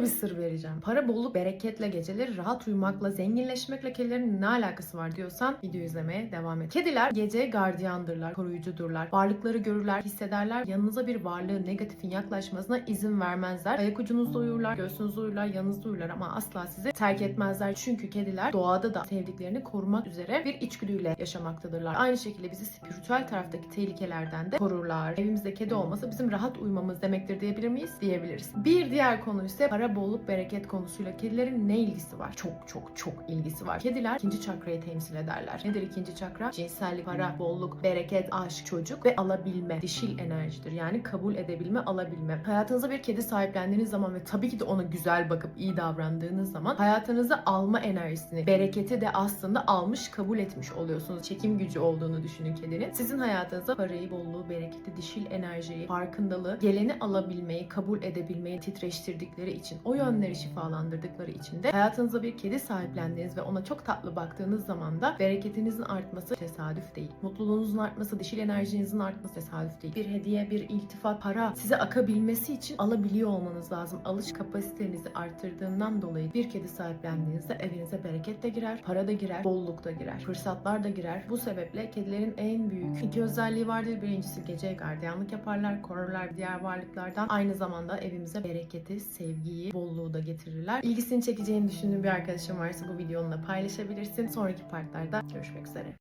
Bir sır vereceğim. Para bolluk, bereketle, geceleri rahat uyumakla, zenginleşmekle kedilerin ne alakası var diyorsan video izlemeye devam et. Kediler gece gardiyandırlar, koruyucudurlar. Varlıkları görürler, hissederler. Yanınıza bir varlığı negatifin yaklaşmasına izin vermezler. Ayak ucunuzda uyurlar, göğsünüzde uyurlar, yanınızda uyurlar ama asla sizi terk etmezler. Çünkü kediler doğada da sevdiklerini korumak üzere bir içgüdüyle yaşamaktadırlar. Aynı şekilde bizi spiritüel taraftaki tehlikelerden de korurlar. Evimizde kedi olmasa bizim rahat uyumamız demektir diyebilir miyiz? Diyebiliriz. Bir diğer konu ise para bolluk bereket konusuyla kedilerin ne ilgisi var? Çok çok çok ilgisi var. Kediler ikinci çakrayı temsil ederler. Nedir ikinci çakra? Cinsellik, para, bolluk, bereket, aşk, çocuk ve alabilme. Dişil enerjidir. Yani kabul edebilme, alabilme. Hayatınıza bir kedi sahiplendiğiniz zaman ve tabii ki de ona güzel bakıp iyi davrandığınız zaman hayatınıza alma enerjisini, bereketi de aslında almış, kabul etmiş oluyorsunuz. Çekim gücü olduğunu düşünün kedinin. Sizin hayatınıza parayı, bolluğu, bereketi, dişil enerjiyi, farkındalığı, geleni alabilmeyi, kabul edebilmeyi titreştirdikleri için, o yönleri şifalandırdıkları için de hayatınıza bir kedi sahiplendiğiniz ve ona çok tatlı baktığınız zaman da bereketinizin artması tesadüf değil. Mutluluğunuzun artması, dişil enerjinizin artması tesadüf değil. Bir hediye, bir iltifat, para size akabilmesi için alabiliyor olmanız lazım. Alış kapasitenizi arttırdığından dolayı bir kedi sahiplendiğinizde evinize bereket de girer, para da girer, bolluk da girer, fırsatlar da girer. Bu sebeple kedilerin en büyük iki özelliği vardır. Birincisi gece gardiyanlık yaparlar, korurlar diğer varlıklardan. Aynı zamanda evimize bereketi, sevgiyi, bolluğu da getirirler. İlgisini çekeceğini düşündüğün bir arkadaşın varsa bu videonla paylaşabilirsin. Sonraki partlarda görüşmek üzere.